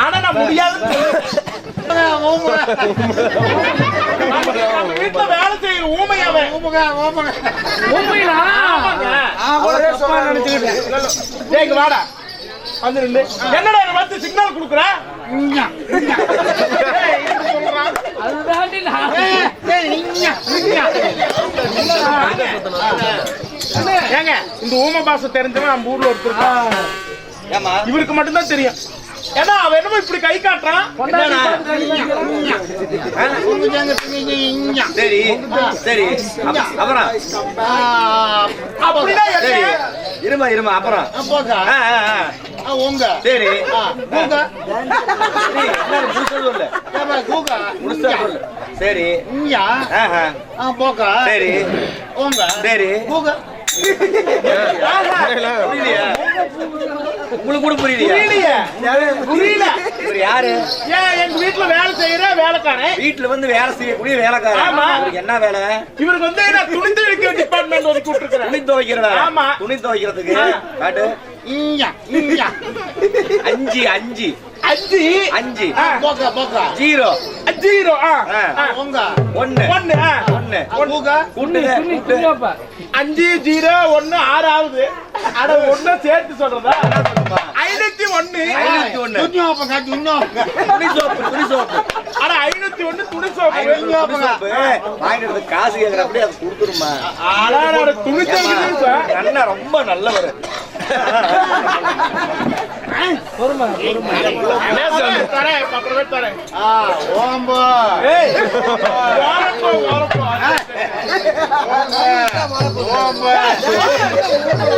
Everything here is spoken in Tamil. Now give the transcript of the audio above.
ஆனா நான் நம்ம வீட்டுல வேலை செய்யற ஊமை அவன். ஆமாங்க. அவரே தப்பா நினைச்சுக்கிட்டேன். வாடா. வந்து நில்லு. என்னடா வந்து சிக்னல் குடுக்குற? ஏங்க இந்த ஊமை பாசை தெரிஞ்சவன் நம்ம ஊர்ல ஒருத்தர் இவருக்கு மட்டும்தான் தெரியும். ஏன்னா அவன் என்னமோ இப்படி கை காட்டுறான்? சரி சரி. அப்~ அப்புறம்? சரி. இருமா இருமா அப்புறம். ஆ. சரி. சரி, சொல்லு. சரி. ஆஹா. சரி. உங்களுக்கு கூட புரியலையா? புரியலையே. புரியல. இவர் யாரு? ஏன் எங்க வீட்டுல வேலை செய்யற வேலைக்காரன்? வீட்டுல வந்து வேலை செய்யக்கூடிய வேலைக்காரன். ஆமா. அவருக்கு என்ன வேலை? இவருக்கு வந்து நான் துணி துவைக்கிற டிபார்ட்மெண்ட் ஒதுக்கி விட்டுருக்கிறேன் துணி துவைக்கிற வேலை ஆமா. துணி துவைக்கிறதுக்கு. காட்டு. அஞ்சு அஞ்சு. அஞ்சு. அஞ்சு. ஜீரோ. ஜீரோ கூட்டுங்க துணி கூட்டு. துணியாப்பா. அஞ்சு ஜீரோ ஒண்ணு ஆறு ஆகுது. அட ஒண்ணு சேர்த்து சொல்றதா? ஐநூத்தி ஒண்ணு. ஐநூத்தி ஒண்ணு. துணி சோப்பு துணி சோப்பு அட ஐநூத்தி ஒண்ணு துணி சோப்பு. துணி சோப்பு. வாங்கிட்டு காசு கேக்குறப்படி அது கொடுத்துருமா? அட, துணி சார். அண்ணன் ரொம்ப நல்லவர். பொறுமை பொறுமை. தரேன் அப்புறமே தரேன். ஏய் ஓரப்போ ஓரப்போ